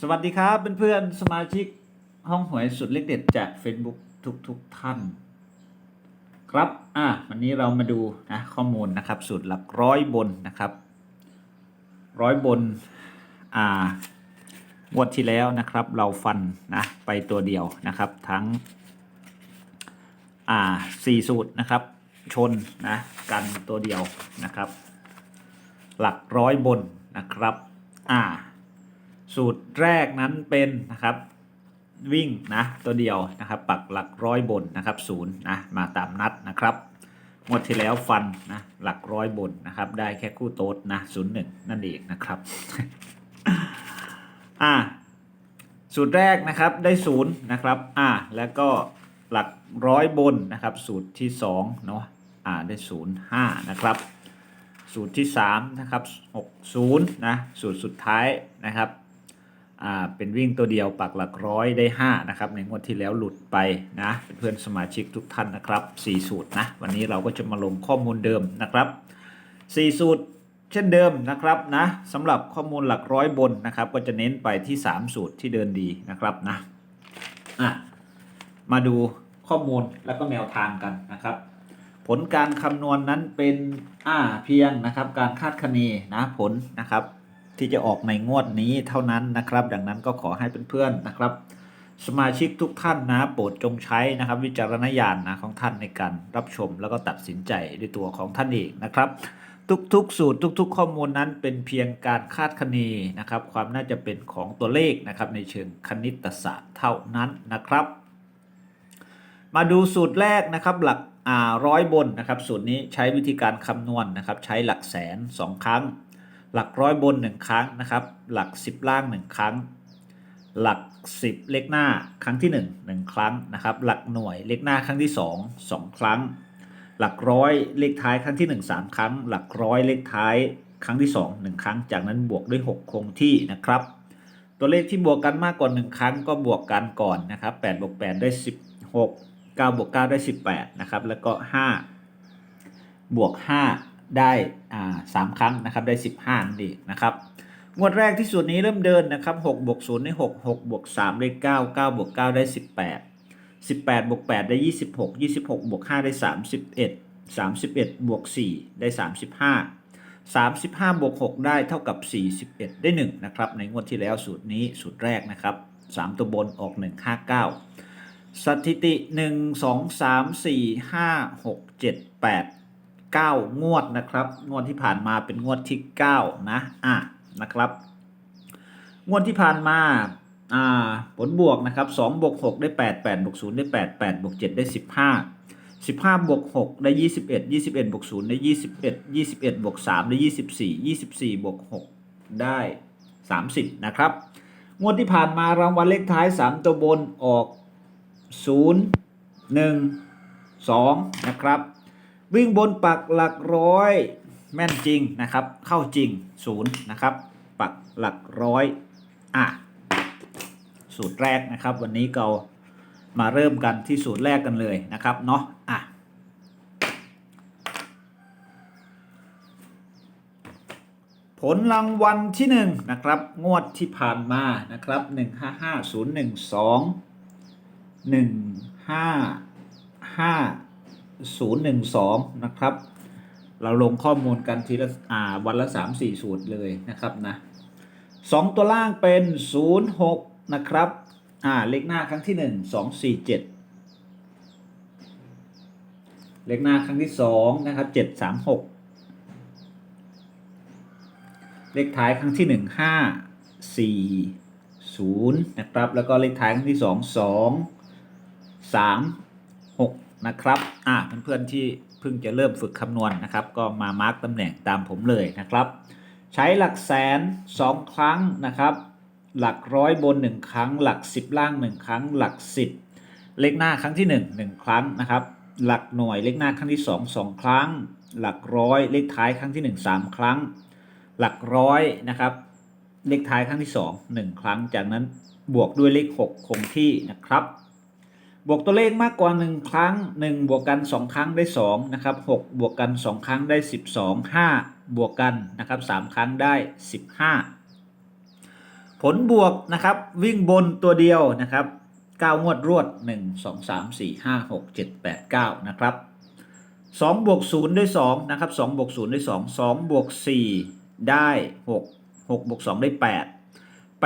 สวัสดีครับเพื่อนๆสมาชิกห้องหวยสุดเล็กเด็ดจาก Facebook ทุกทุกท่าน ครับอะวันนี้เรามาดูนะข้อมูลนะครับ สูตรหลักร้อยบนนะครับ ร้อยบนอ่างวดที่แล้วนะครับ เราฟันนะไปตัวเดียวนะครับ ทั้งอ่าสี่สูตรนะครับ ชนนะกันตัวเดียวนะครับ หลักร้อยบนนะครับ อ่า สูตรแรกนั้นเป็นนะครับวิ่งนะตัวเดียวนะครับ ปักหลักร้อยบนนะครับศูนย์นะมาตามนัดนะครับงวดที่แล้วฟันนะหลักร้อยบนนะครับ ได้แค่คู่โต๊ดนะศูนย์หนึ่งนั่นเองนะครับอ่าสูตรแรกนะครับได้ศูนย์นะครับอ่าแล้วก็หลักร้อยบนนะครับ สูตรที่สองเนาะอ่าได้ศูนย์ห้านะครับสูตรที่3นะครับ60นะสูตรสุดท้ายนะครับ อ่าเป็นวิ่งตัวเดียวปักหลักร้อยได้ 5 นะครับ ในงวดที่แล้วหลุดไปนะเพื่อนสมาชิกทุกท่านนะครับ 4 สูตรนะ วันนี้เราก็จะมาลงข้อมูลเดิมนะครับ 4 สูตรเช่นเดิมนะครับนะสำหรับข้อมูลหลักร้อยบนนะครับ ก็จะเน้นไปที่ 3 สูตรที่เดินดีนะครับนะอะมาดูข้อมูลแล้วก็แนวทางกันนะครับผลการคำนวณนั้นเป็นอ่าเพียงนะครับ การคาดคะเนนะผลนะครับ ที่จะออกในงวดนี้เท่านั้นนะครับ ดังนั้นก็ขอให้เพื่อนๆนะครับ สมาชิกทุกท่านนะโปรดจงใช้นะครับ วิจารณญาณนะของท่านในการรับชมแล้วก็ตัดสินใจด้วยตัวของท่านเองนะครับ ทุกๆ สูตรทุก ๆ ข้อมูลนั้นเป็นเพียงการคาดคะเนนะครับ ความน่าจะเป็นของตัวเลขนะครับ ในเชิงคณิตศาสตร์เท่านั้นนะครับ มาดูสูตรแรกนะครับหลักอาร้อยบนนะครับ สูตรนี้ใช้วิธีการคำนวณนะครับ ใช้หลักแสน 2 ครั้ง หลักร้อยบน 1 ครั้งนะครับ หลัก 10 ล่าง 1 ครั้ง หลัก 10 เลขหน้าครั้งที่ 1 1 ครั้งนะครับ หลักหน่วยเลขหน้าครั้งที่ 2 2 ครั้ง หลักร้อยเลขท้ายครั้งที่ 1 3 ครั้ง หลักร้อยเลขท้ายครั้งที่ 2 1 ครั้ง จากนั้นบวกด้วย 6 คงที่นะครับ ตัวเลขที่บวกกันมากกว่า 1 ครั้งก็บวกกันก่อนนะครับ8บวก8ได้ 16 9บวก9ได้ 18นะครับแล้วก็ 5 บวก 5 ได้อ่า3ครั้งนะครับได้15นั่นเองนะครับงวดแรกที่สูตรนี้เริ่มเดินนะครับ6บวก0ได้6 6บวก3ได้9 9บวก9ได้18 18บวก8ได้26 26บวก5ได้31 31บวก4ได้35 35บวก6ได้เท่ากับ41ได้1นะครับในงวดที่แล้วสูตรนี้สูตรแรกนะครับ3ตัวบนออก159สถิติ1 2 3 4 5 6 7 8 9 งวดนะครับ งวดที่ผ่านมาเป็นงวดที่ 9 นะอะนะครับ งวดที่ผ่านมาอ่าผลบวกนะครับ2บวก6ได้ 8 8บวก0ได้ 8 8บวก7ได้ 15 15บวก6ได้ 21 21บวก0ได้ 21 21บวก3ได้ 24 24บวก6ได้ 30 นะครับ งวดที่ผ่านมารางวัลเลขท้าย 3 ตัวบนออก 0 1 2 นะครับ วิ่งบนปักหลักร้อย แม่นจริงนะครับ เข้าจริง0นย์นะครับ ปักหลักร้อยอะสูตรแรกนะครับ วันนี้เรามาเริ่มกันที่สูตรแรกกันเลยนะครับเนาะอะผลรางวัลที่1นะครับ งวดที่ผ่านมานะครับ 155012หนึ่งห้าห้า นย์หนึ่งสองนะครับ เราลงข้อมูลกันทีละอ่าวันละสามสี่สูตรเลยนะครับนะสองตัวล่างเป็นศูนย์หกนะครับอ่าเลขหน้าครั้งที่หนึ่งสองสี่เจ็ดเลขหน้าครั้งที่สองนะครับเจ็ดสามหกเลขท้ายครั้งที่หนึ่งห้าสี่ศูนย์นะครับ แล้วก็เลขท้ายครั้งที่สองสอง3 6 นะครับ อ่าเพื่อนๆที่เพิ่งจะเริ่มฝึกคำนวณนะครับ ก็มามาร์กตำแหน่งตามผมเลยนะครับ ใช้หลักแสน 2 ครั้งนะครับ หลักร้อยบน 1 ครั้ง หลัก 10 ล่าง 1 ครั้ง หลัก 10 เลขหน้าครั้งที่ 1 1 ครั้งนะครับ หลักหน่วยเลขหน้าครั้งที่ 2 2 ครั้ง หลักร้อยเลขท้ายครั้งที่ 1 3 ครั้ง หลักร้อยนะครับ เลขท้ายครั้งที่ 2 1 ครั้ง จากนั้นบวกด้วยเลข 6 คงที่นะครับ บวกตัวเลขมากกว่า 1 ครั้ง 1 บวกกัน 2 ครั้งได้ 2 นะครับ 6 บวกกัน 2 ครั้งได้ 12 5 บวกกันนะครับ 3 ครั้งได้ 15ผผลบวกนะครับ วิ่งบนตัวเดียวนะครับ9งวดรวด 1 2 3 4 5 6 7 8 9 นะครับ2บวก0ได้2นะครับ2บวก0ได้ 2 2บวก4ได้ 6 6บวก2ได้ 8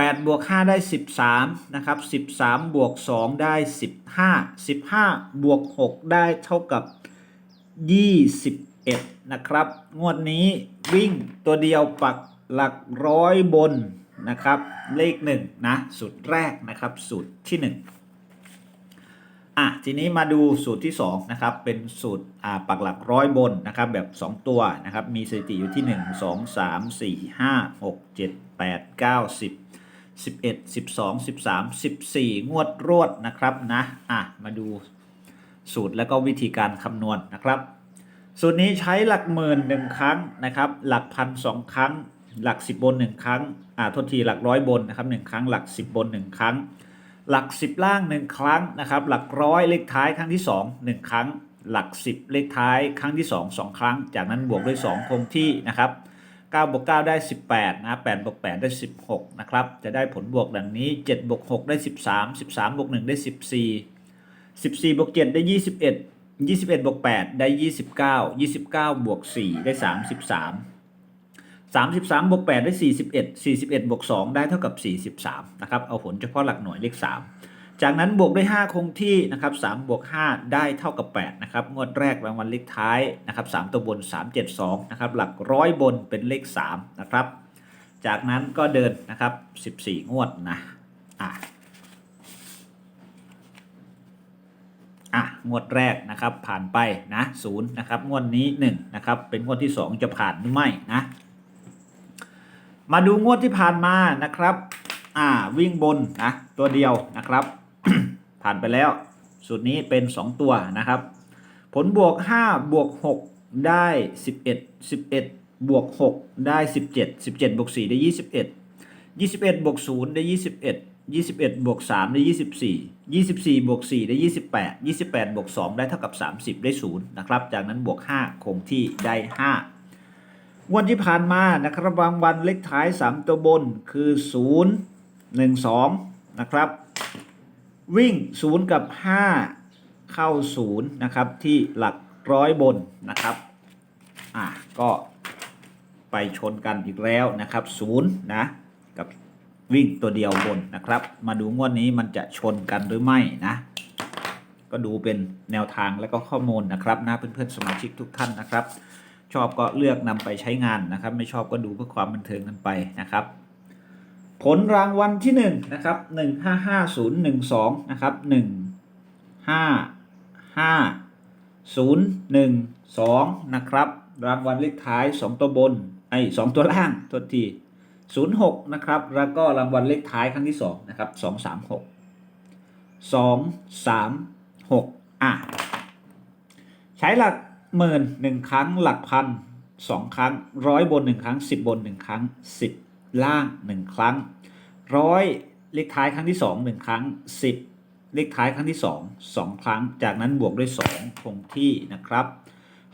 8บวก5ได้ 13นะครับ13 บวก 2 ได้ 15 15 บวก 6 ได้เท่ากับ 21 นะครับ งวดนี้วิ่งตัวเดียวปักหลักร้อยบนนะครับ เลขหนึ่งนะ สูตรแรกนะครับ สูตรที่หนึ่งอะ ทีนี้มาดูสูตรที่สองนะครับ เป็นสูตรอ่าปักหลักร้อยบนนะครับ แบบ 2 ตัวนะครับ มีสถิติอยู่ที่ 1 2 3 4 5 6 7 8 9 10 11 12 13 14 งวดรวดนะครับนะอะมาดูสูตรแล้วก็วิธีการคำนวณนะครับ สูตรนี้ใช้หลักหมื่นหนึ่งครั้งนะครับ หลักพันสองครั้ง หลักสิบบนหนึ่งครั้งอ่าทษทีหลักร้อยบนนะครับหนึ่งครั้ง หลักสิบบนหนึ่งครั้ง หลักสิบล่างหนึ่งครั้งนะครับ หลักร้อยเลขท้ายครั้งที่สองหนึ่งครั้ง หลักสิบเลขท้ายครั้งที่สองสองครั้ง จากนั้นบวกด้วยสองคงที่นะครับ 9บวก9ได้ 18นะ8บวก8ได้ 16 นะครับ จะได้ผลบวกดังนี้7บวก6ได้ 13 13บวก1ได้ 14 14บวก7ได้ 21 21บวก8ได้ 29 29บวก4ได้ 33 33บวก8ได้ 41 41บวก2ได้เท่ากับ 43 นะครับ เอาผลเฉพาะหลักหน่วยเลข 3 จากนั้นบวกด้วย 5 คงที่นะครับ3บวก 5 ได้เท่ากับ 8 นะครับ งวดแรกรางวัลเลขท้ายนะครับ3ตัวบน 372 นะครับ หลักร้อยบนเป็นเลข 3 นะครับ จากนั้นก็เดินนะครับ 14 งวดนะอะอะ งวดแรกนะครับผ่านไปนะศูนย์นะครับงวดนี้1นะครับเป็นงวดที่ 2 จะผ่านหรือไม่นะ มาดูงวดที่ผ่านมานะครับ อ่าวิ่งบนนะตัวเดียวนะครับ ผ่านไปแล้ว สูตรนี้เป็น 2 ตัวนะครับ ผลบวก 5 บวก 6 ได้ 11 11 บวก 6 ได้ 17 17 บวก 4 ได้ 21 21 บวก 0 ได้ 21 21บวก3ได้ 24 24บวก4ได้ 28 28บวก2ได้เท่ากับ 30 ได้0นะครับ จากนั้นบวก 5 คงที่ได้ 5 วันที่ผ่านมานะครับรางวัลเลขท้าย 3 ตัวบนคือ 0 1 2 นะครับ วิ่ง 0 กับ 5 เข้า 0 นะครับ ที่หลักร้อยบนนะครับ อะ ก็ไปชนกันอีกแล้วนะครับ 0 นะ กับวิ่งตัวเดียวบนนะครับ มาดูงวดนี้มันจะชนกันหรือไม่นะ ก็ดูเป็นแนวทางและก็ข้อมูลนะครับนะเพื่อนๆสมาชิกทุกท่านนะครับ ชอบก็เลือกนำไปใช้งานนะครับ ไม่ชอบก็ดูเพื่อความบันเทิงกันไปนะครับ ผลรางวัลที่1นะครับ155012นะครับ155012นะครับ รางวัลเลขท้าย2ตัวบนไอ้2ตัวล่างตัวที06นะครับ แล้วก็รางวัลเลขท้ายครั้งที่2นะครับ236 236อะใช้หลักหมื่นหนึ่งครั้งหลักพันสองครั้งร้อยบนหนึ่งครั้งสิบบนหนึ่งครั้งสิบ ล่างหนึ่งครั้งร้อยเลขท้ายครั้งที่สองหนึ่งครั้งสิบเลขท้ายครั้งที่สองสองครั้ง จากนั้นบวกด้วยสองคงที่นะครับ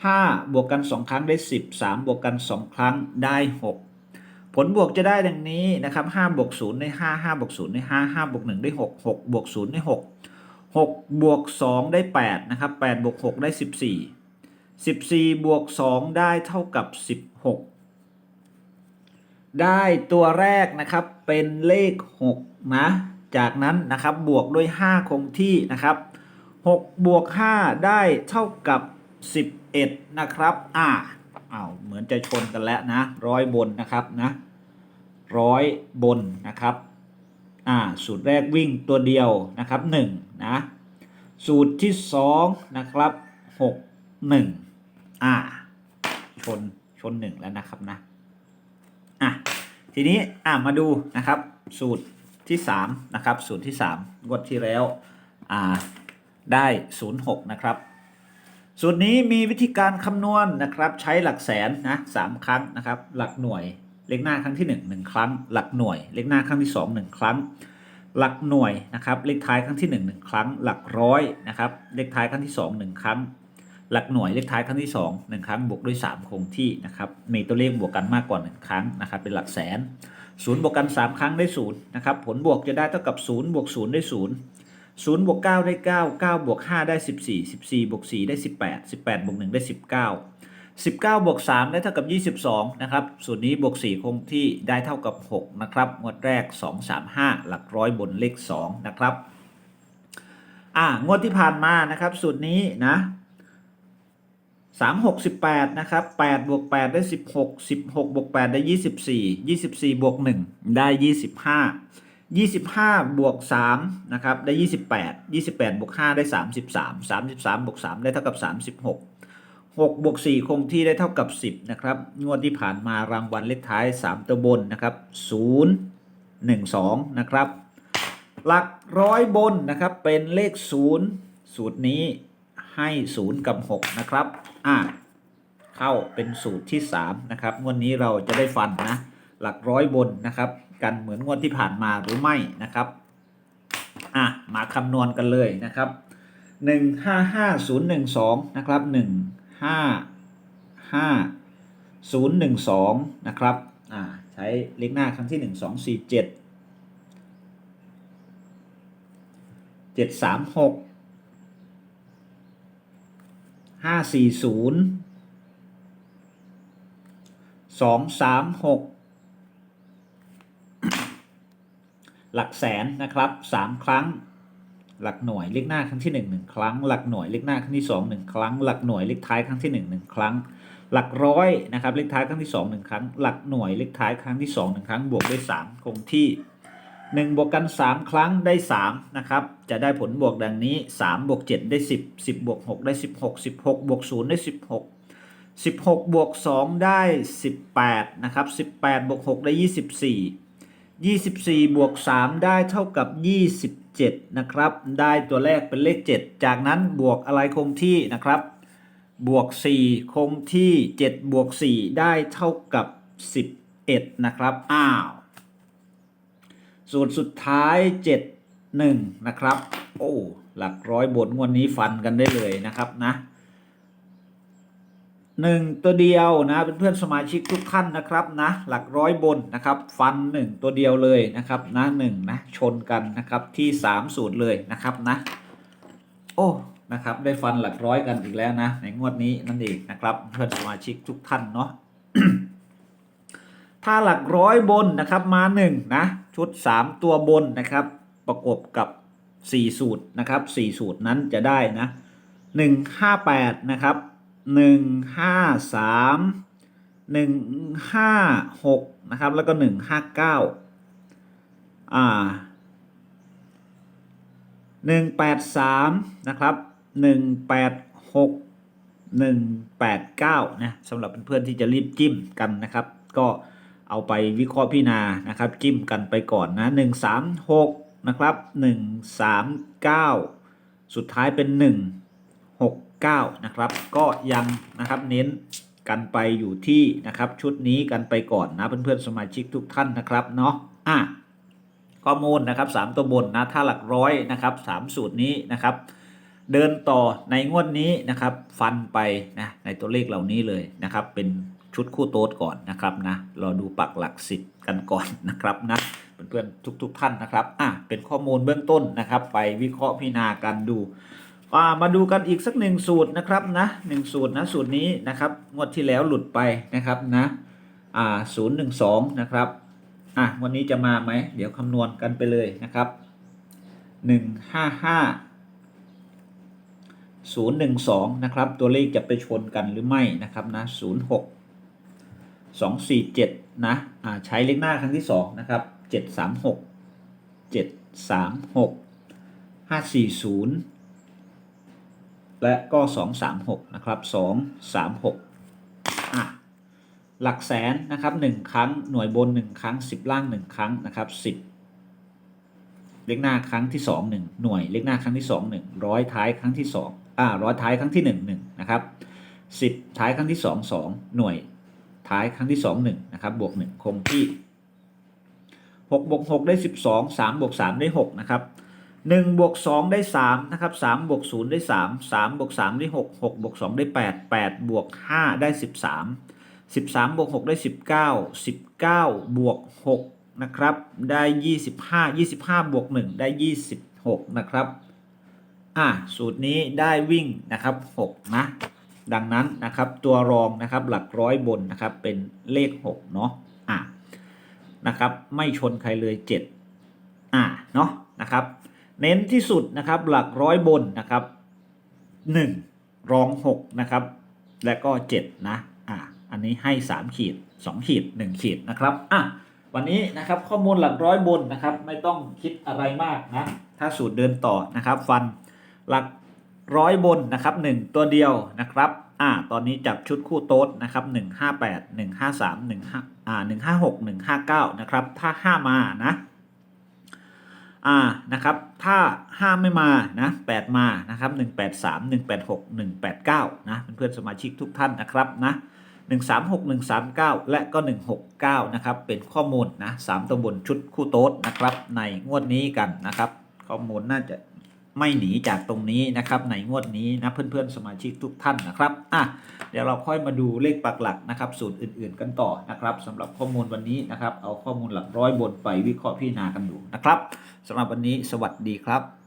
ห้าบวกกันสองครั้งได้สิบสามบวกกันสองครั้งได้หกผลบวกจะได้ดังนี้นะครับ5บวก0ได้ 5 5บวก0ได้ 5 5บวก1ได้ 6 6 บวก0ได้ 6 6 บวก 2 ได้ 8 นะครับ8บวก 6 ได้ 14 14 บวก 2 ได้เท่ากับ 16 ได้ตัวแรกนะครับเป็นเลข 6 นะ จากนั้นนะครับบวกด้วย 5 คงที่นะครับ6บวก 5 ได้เท่ากับ 11 นะครับอ่าเอ้าเหมือนจะชนกันแล้วนะร้อยบนนะครับนะร้อยบนนะครับอ่าสูตรแรกวิ่งตัวเดียวนะครับหนึ่งนะสูตรที่สองนะครับหกหนึ่งอ่าชนชนหนึ่งแล้วนะครับนะ อะทีนี้อ่ามาดูนะครับ สูตรที่สามนะครับสูตรที่สามงวดที่แล้วอ่าได้ศูนย์หกนะครับสูตรนี้มีวิธีการคำนวณนะครับ ใช้หลักแสนนะสามครั้งนะครับ หลักหน่วยเลขหน้าครั้งที่1นึ่งหนึ่งครั้ง หลักหน่วย เลขหน้าครั้งที่2หนึ่งครั้ง หลักหน่วยนะครับ เลขท้ายครั้งที่1นึ่งครั้ง หลักร้อยนะครับ เลขท้ายครั้งที่2หนึ่งครั้ง หลักหน่วยเลขท้ายครั้งที่2 1ครั้งบวกด้วย 3 คงที่นะครับมีตัวเลขบวกกันมากกว่า1ครั้งนะครับเป็นหลักแสนศูนย์บวกกัน 3 ครั้งได้ศูนย์นะครับผลบวกจะได้เท่ากับ0บวก0ได้0 0บวก9ได้9 9บวก5ได้ 14 14บวก4ได้ 18 18บวก1ได้ 19 19บวก3ได้เท่ากับ 22 นะครับส่วนนี้บวก 4 คงที่ได้เท่ากับ 6 นะครับงวดแรก 2 3 5 หลักร้อยบนเลข 2 นะครับ อ่างวดที่ผ่านมานะครับ สูตรนี้นะ 3 6 18นะครับ8บวก8ได้16 16บวก8ได้24 24บวก1ได้25 25บวก3นะครับได้28 28บวก5ได้33 33บวก3ได้เท่ากับ36 6บวก4คงที่ได้เท่ากับ10นะครับงวดที่ผ่านมารางวัลเลขท้าย3ตัวบนนะครับ0 1 2นะครับ หลักร้อยบนนะครับเป็นเลข0สูตรนี้ให้0กับ6นะครับ อ่าเข้าเป็นสูตรที่3นะครับงวดนี้เราจะได้ฟันนะหลักร้อยบนนะครับ กันเหมือนงวดที่ผ่านมาหรือไม่นะครับอะมาคำนวณกันเลยนะครับหนึ่งห้าห้าศูนย์หนึ่งสองนะครับหนึ่งห้าห้าศูนย์หนึ่งสองนะครับอ่าใช้เลขหน้าครั้งที่หนึ่งสองสี่เจ็ดเจ็ดสามหก ห้าสี่ศูนย์สองสามหกหลักแสนนะครับสามครั้ง หลักหน่วยเลขหน้าครั้งที่1 1ครั้ง หลักหน่วยเลขหน้าครั้งที่2 1ครั้ง หลักหน่วยเลขท้ายครั้งที่1 1ครั้ง หลักร้อยนะครับเลขท้ายครั้งที่2 1ครั้ง หลักหน่วยเลขท้ายครั้งที่2 1ครั้ง บวกด้วย3คงที่ 1บวกกัน 3 ครั้งได้ 3 นะครับ จะได้ผลบวกดังนี้ 3 บวก 7 ได้ 10 10 บวก 6 ได้ 16 16 บวก 0 ได้ 16 16 บวก 2 ได้ 18 นะครับ 18 บวก 6 ได้ 24 24 บวก 3 ได้เท่ากับ 27 นะครับ ได้ตัวแรกเป็นเลข 7 จากนั้นบวกอะไรคงที่นะครับ บวก 4 คงที่ 7 บวก 4 ได้เท่ากับ 11 นะครับ อ้าว สูตรสุดท้าย 7 1 นะครับ โอ้ หลักร้อยบนงวันนี้ฟันกันได้เลยนะครับนะหนึ่งตัวเดียวนะเป็นเพื่อนสมาชิกทุกท่านนะครับนะ หลักร้อยบนนะครับ ฟันหนึ่งตัวเดียวเลยนะครับนะหนึ่งนะชนกันนะครับที่สามสูตรเลยนะครับนะ โอ้นะครับได้ฟันหลักร้อยกันอีกแล้วนะ ในงวดนี้นั่นเองนะครับ เพื่อนสมาชิกทุกท่านเนาะถ้าหลักร้อยบนนะครับมาหนึ่งนะ ชุดสามตัวบนนะครับ ประกบกับสี่สูตรนะครับสี่สูตรนั้นจะได้นะหนึ่งห้าแปดนะครับหนึ่งห้าสามหนึ่งห้าหกนะครับ แล้วก็หนึ่งห้าเก้าอ่าหนึ่งแปดสามนะครับหนึ่งแปดหกหนึ่งแปดเก้านะสำหรับเพื่อนๆที่จะรีบจิ้มกันนะครับ ก็ เอาไปวิเคราะห์พิจารณานะครับ จิ้มกันไปก่อนนะหนึ่งสามหกนะครับหนึ่งสามเก้าสุดท้ายเป็นหนึ่ง69นะครับ ก็ยังนะครับเน้นกันไปอยู่ที่นะครับชุดนี้กันไปก่อนนะเพื่อนๆสมาชิกทุกท่านนะครับเนาะอะข้อมูลนะครับ3ตัวบนนะถ้าหลักร้อยนะครับ3สูตรนี้นะครับ เดินต่อในงวดนี้นะครับ ฟันไปนะในตัวเลขเหล่านี้เลยนะครับเป็น ชุดคู่โต๊ดก่อนนะครับนะรอดูปักหลักสิบกันก่อนนะครับนะเพื่อนๆทุกๆท่านนะครับอะเป็นข้อมูลเบื้องต้นนะครับ ไปวิเคราะห์พิจารณากันดูอ่ามาดูกันอีกสักหนึ่งสูตรนะครับนะหนึ่งสูตรนะสูตรนี้นะครับงวดที่แล้วหลุดไปนะครับนะอ่าศูนย์หนึ่งสองนะครับอะวันนี้จะมาไหมเดี๋ยวคำนวณกันไปเลยนะครับหนึ่งห้าห้าศูนย์หนึ่งสองนะครับตัวเลขจะไปชนกันหรือไม่นะครับนะศูนย์หก สองสี่เจ็ดนะอ่าใช้เลขหน้าครั้งที่สองนะครับเจ็ดสามหกเจ็ดสามหกห้าสี่ศูนย์และก็ 236 นะครับ 236อะหลักแสนนะครับ 1 ครั้งหน่วยบน 1 ครั้ง 10 ล่าง 1 ครั้งนะครับ 10 เลขหน้าครั้งที่ 2 1 หน่วยเลขหน้าครั้งที่ 2 1 ร้อยท้ายครั้งที่ 2อ่าร้อยท้ายครั้งที่ 1 1 นะครับ 10 ท้ายครั้งที่ 2 2 หน่วย ท้ายครั้งที่ 2 1นะครับบวก 1 คงที่6บวก6ได้ 12 3บวก3ได้6นะครับหนึ่งบวกสองได้สามนะครับสามบวกศูนย์ได้สามสามบวกสามได้หกหกบวกสองได้แปดแปดบวกห้าได้สิบสามสิบสามบวกหกได้สิบเก้าสิบเก้าบวกหกนะครับได้ 25 25บวก1ได้ 26 นะครับอะสูตรนี้ได้วิ่งนะครับ 6 นะ ดังนั้นนะครับตัวรองนะครับหลักร้อยบนนะครับเป็นเลข6เนาะอะนะครับไม่ชนใครเลย7อะเนาะนะครับเน้นที่สุดนะครับหลักร้อยบนนะครับ1รอง6นะครับและก็7นะอะอันนี้ให้ 3 ขีด 2 ขีด 1 ขีดนะครับอะวันนี้นะครับข้อมูลหลักร้อยบนนะครับไม่ต้องคิดอะไรมากนะถ้าสูตรเดินต่อนะครับฟันหลัก ร้อยบนนะครับ1ตัวเดียวนะครับอะตอนนี้จับชุดคู่โต๊ดนะครับ158 153 15อ่า156 159นะครับถ้า5มานะอ่านะครับถ้า5ไม่มานะ8มานะครับ183 186 189นะเพื่อนสมาชิกทุกท่านนะครับนะ136 139และก็169นะครับเป็นข้อมูลนะ3ตัวบนชุดคู่โต๊ดนะครับในงวดนี้กันนะครับ ข้อมูลน่าจะ ไม่หนีจากตรงนี้นะครับในงวดนี้นะเพื่อนๆสมาชิกทุกท่านนะครับอะเดี๋ยวเราค่อยมาดูเลขปักหลักนะครับสูตรอื่นๆกันต่อนะครับสำหรับข้อมูลวันนี้นะครับเอาข้อมูลหลักร้อยบนไปวิเคราะห์พิจารณากันดูนะครับสำหรับวันนี้สวัสดีครับ